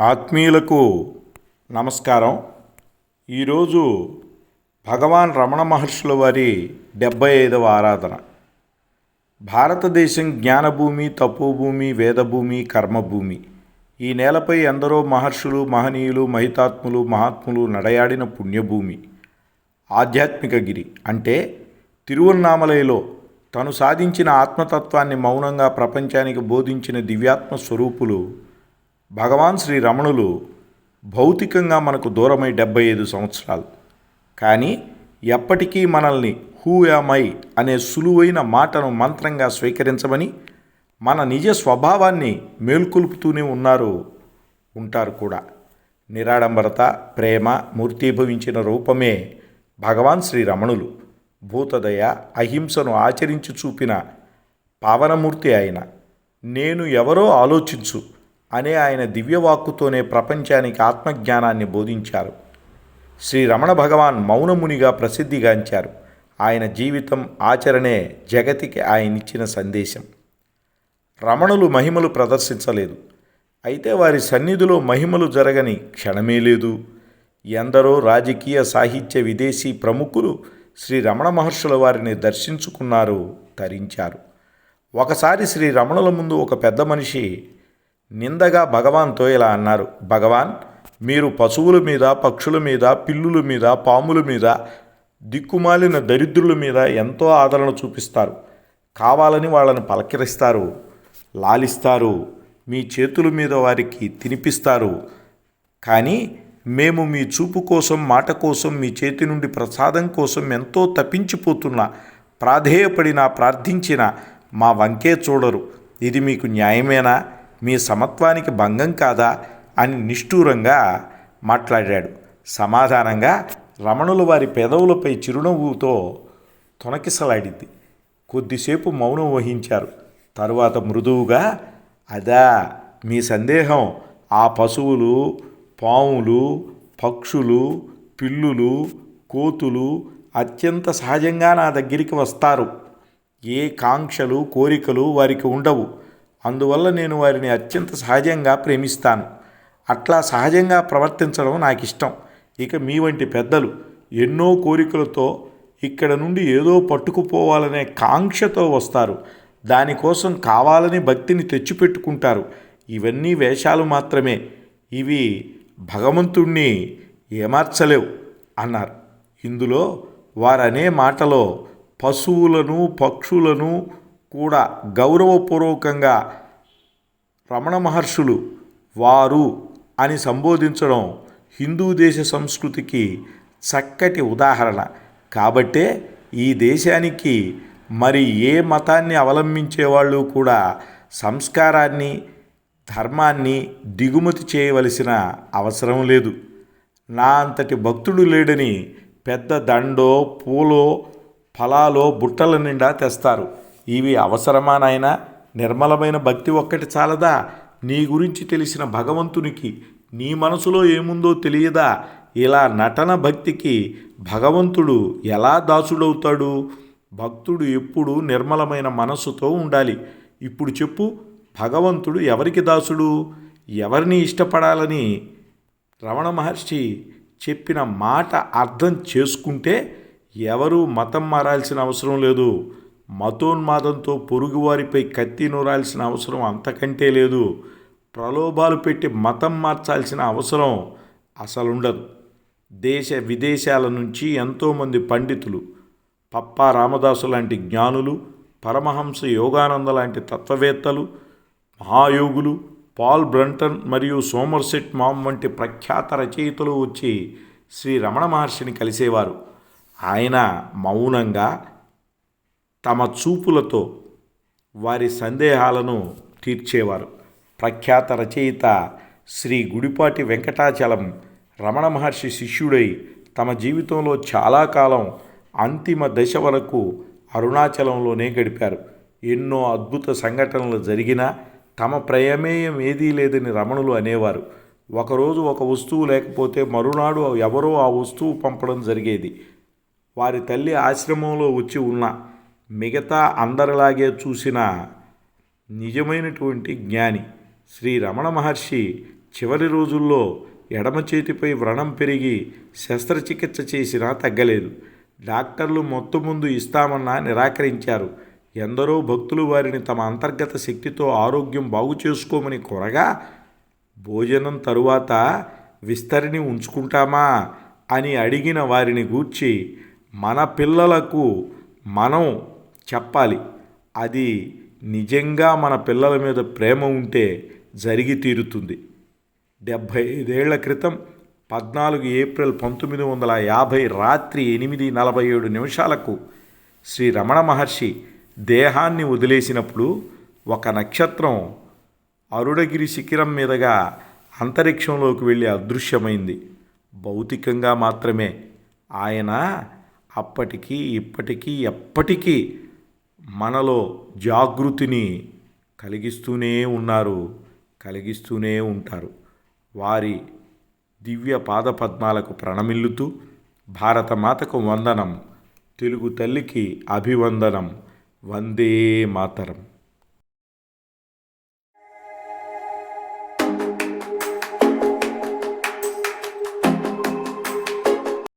ఆత్మీయులకు నమస్కారం. ఈరోజు భగవాన్ రమణ మహర్షుల వారి డెబ్భై ఐదవ ఆరాధన. భారతదేశం జ్ఞానభూమి తపోభూమి వేదభూమి కర్మభూమి. ఈ నేలపై ఎందరో మహర్షులు మహనీయులు మహితాత్ములు మహాత్ములు నడయాడిన పుణ్యభూమి. ఆధ్యాత్మిక గిరి. అంటే తిరువన్నామలయలో తను సాధించిన ఆత్మతత్వాన్ని మౌనంగా ప్రపంచానికి బోధించిన దివ్యాత్మ స్వరూపులు భగవాన్ శ్రీ రమణులు భౌతికంగా మనకు దూరమై డెబ్బై ఐదు సంవత్సరాలు. కానీ ఎప్పటికీ మనల్ని హూయామై అనే సులువైన మాటను మంత్రంగా స్వీకరించమని మన నిజ స్వభావాన్ని మేల్కొల్పుతూనే ఉన్నారు ఉంటారు కూడా. నిరాడంబరత ప్రేమ మూర్తీభవించిన రూపమే భగవాన్ శ్రీ రమణులు. భూతదయ అహింసను ఆచరించి చూపిన పావనమూర్తి ఆయన. నేను ఎవరో ఆలోచించు అనే ఆయన దివ్యవాక్కుతోనే ప్రపంచానికి ఆత్మజ్ఞానాన్ని బోధించారు. శ్రీ రమణ భగవాన్ మౌనమునిగా ప్రసిద్ధిగాంచారు. ఆయన జీవితం ఆచరణే జగతికి ఆయనిచ్చిన సందేశం. రమణులు మహిమలు ప్రదర్శించలేదు. అయితే వారి సన్నిధిలో మహిమలు జరగని క్షణమే లేదు. ఎందరో రాజకీయ సాహిత్య విదేశీ ప్రముఖులు శ్రీ రమణ మహర్షుల వారిని దర్శించుకున్నారు తరించారు. ఒకసారి శ్రీ రమణుల ముందు ఒక పెద్ద మనిషి నిందగా భగవాన్తో ఇలా అన్నారు. భగవాన్ మీరు పశువుల మీద పక్షుల మీద పిల్లుల మీద పాముల మీద దిక్కుమాలిన దరిద్రుల మీద ఎంతో ఆదరణ చూపిస్తారు. కావాలని వాళ్ళని పలకరిస్తారు లాలిస్తారు మీ చేతుల మీద వారికి తినిపిస్తారు. కానీ మేము మీ చూపు కోసం మాట కోసం మీ చేతి నుండి ప్రసాదం కోసం ఎంతో తప్పించిపోతున్నా ప్రాధేయపడినా ప్రార్థించిన మా వంకే చూడరు. ఇది మీకు న్యాయమేనా? మీ సమత్వానికి భంగం కాదా అని నిష్ఠూరంగా మాట్లాడాడు. సమాధానంగా రమణుల వారి పెదవులపై చిరునవ్వుతో తొనకిసలాడింది కొద్దిసేపు మౌనం వహించారు. తరువాత మృదువుగా అదా మీ సందేహం. ఆ పశువులు పాములు పక్షులు పిల్లులు కోతులు అత్యంత సహజంగా నా దగ్గరికి వస్తారు. ఏ కాంక్షలు కోరికలు వారికి ఉండవు. అందువల్ల నేను వారిని అత్యంత సహజంగా ప్రేమిస్తాను. అట్లా సహజంగా ప్రవర్తించడం నాకు ఇష్టం ఇక మీ వంటి పెద్దలు ఎన్నో కోరికలతో ఇక్కడ నుండి ఏదో పట్టుకుపోవాలనే కాంక్షతో వస్తారు. దానికోసం కావాలని భక్తిని తెచ్చిపెట్టుకుంటారు. ఇవన్నీ వేషాలు మాత్రమే. ఇవి భగవంతుణ్ణి ఏమార్చలేవు అన్నారు. ఇందులో వారనే మాటలో పశువులను పక్షులను కూడా గౌరవపూర్వకంగా రమణ మహర్షులు వారు అని సంబోధించడం హిందూ దేశ సంస్కృతికి చక్కటి ఉదాహరణ. కాబట్టే ఈ దేశానికి మరి ఏ మతాన్ని అవలంబించే వాళ్ళు కూడా సంస్కారాన్ని ధర్మాన్ని దిగుమతి చేయవలసిన అవసరం లేదు. నా అంతటి భక్తుడు లేడని పెద్ద దండో పూలో ఫలాలో బుట్టల నిండా తెస్తారు. ఇవి అవసరమా నాయనా నిర్మలమైన భక్తి ఒక్కటి చాలదా? నీ గురించి తెలిసిన భగవంతునికి నీ మనసులో ఏముందో తెలియదా? ఇలా నటన భక్తికి భగవంతుడు ఎలా దాసుడవుతాడు? భక్తుడు ఎప్పుడు నిర్మలమైన మనస్సుతో ఉండాలి. ఇప్పుడు చెప్పు భగవంతుడు ఎవరికి దాసుడు? ఎవరిని ఇష్టపడాలని రమణ మహర్షి చెప్పిన మాట అర్థం చేసుకుంటే ఎవరు మతం మారాల్సిన అవసరం లేదు. మతోన్మాదంతో పొరుగువారిపై కత్తి నూరాల్సిన అవసరం అంతకంటే లేదు. ప్రలోభాలు పెట్టి మతం మార్చాల్సిన అవసరం అసలుండదు. దేశ విదేశాల నుంచి ఎంతోమంది పండితులు పప్పా రామదాసు లాంటి జ్ఞానులు పరమహంస యోగానంద లాంటి తత్వవేత్తలు మహాయోగులు పాల్ బ్రంటన్ మరియు సోమర్సెట్ మామ్ వంటి ప్రఖ్యాత రచయితలు వచ్చి శ్రీ రమణ మహర్షిని కలిసేవారు. ఆయన మౌనంగా తమ చూపులతో వారి సందేహాలను తీర్చేవారు. ప్రఖ్యాత రచయిత శ్రీ గుడిపాటి వెంకటాచలం రమణ మహర్షి శిష్యుడై తమ జీవితంలో చాలా కాలం అంతిమ దశ వరకు అరుణాచలంలోనే గడిపారు. ఎన్నో అద్భుత సంఘటనలు జరిగినా తమ ప్రయమేయం ఏదీ లేదని రమణులు అనేవారు. ఒకరోజు ఒక వస్తువు లేకపోతే మరునాడు ఎవరో ఆ వస్తువు పంపడం జరిగేది. వారి తల్లి ఆశ్రమంలో వచ్చి ఉన్న. మిగతా అందరిలాగే చూసిన నిజమైనటువంటి జ్ఞాని శ్రీ రమణ మహర్షి చివరి రోజుల్లో ఎడమ చేతిపై వ్రణం పెరిగి శస్త్రచికిత్స చేసినా తగ్గలేదు. డాక్టర్లు మొత్తం ముందు ఇస్తామన్నా నిరాకరించారు. ఎందరో భక్తులు వారిని తమ అంతర్గత శక్తితో ఆరోగ్యం బాగు చేసుకోమని కోరగా భోజనం తరువాత విస్తరిని ఉంచుకుంటామా అని అడిగిన వారిని గూర్చి మన పిల్లలకు మనం చెప్పాలి. అది నిజంగా మన పిల్లల మీద ప్రేమ ఉంటే జరిగి తీరుతుంది. డెబ్భై ఐదేళ్ళ క్రితం పద్నాలుగు ఏప్రిల్ పంతొమ్మిది వందల యాభై రాత్రి ఎనిమిది నలభై ఏడు నిమిషాలకు శ్రీ రమణ మహర్షి దేహాన్ని వదిలేసినప్పుడు ఒక నక్షత్రం అరుడగిరి శిఖరం మీదుగా అంతరిక్షంలోకి వెళ్ళి అదృశ్యమైంది. భౌతికంగా మాత్రమే. ఆయన అప్పటికీ ఇప్పటికీ ఎప్పటికీ మనలో జాగృతిని కలిగిస్తూనే ఉన్నారు కలిగిస్తూనే ఉంటారు. వారి దివ్య పాదపద్మాలకు ప్రణమిల్లుతూ భారతమాతకు వందనం తెలుగు తల్లికి అభివందనం వందే మాతరం.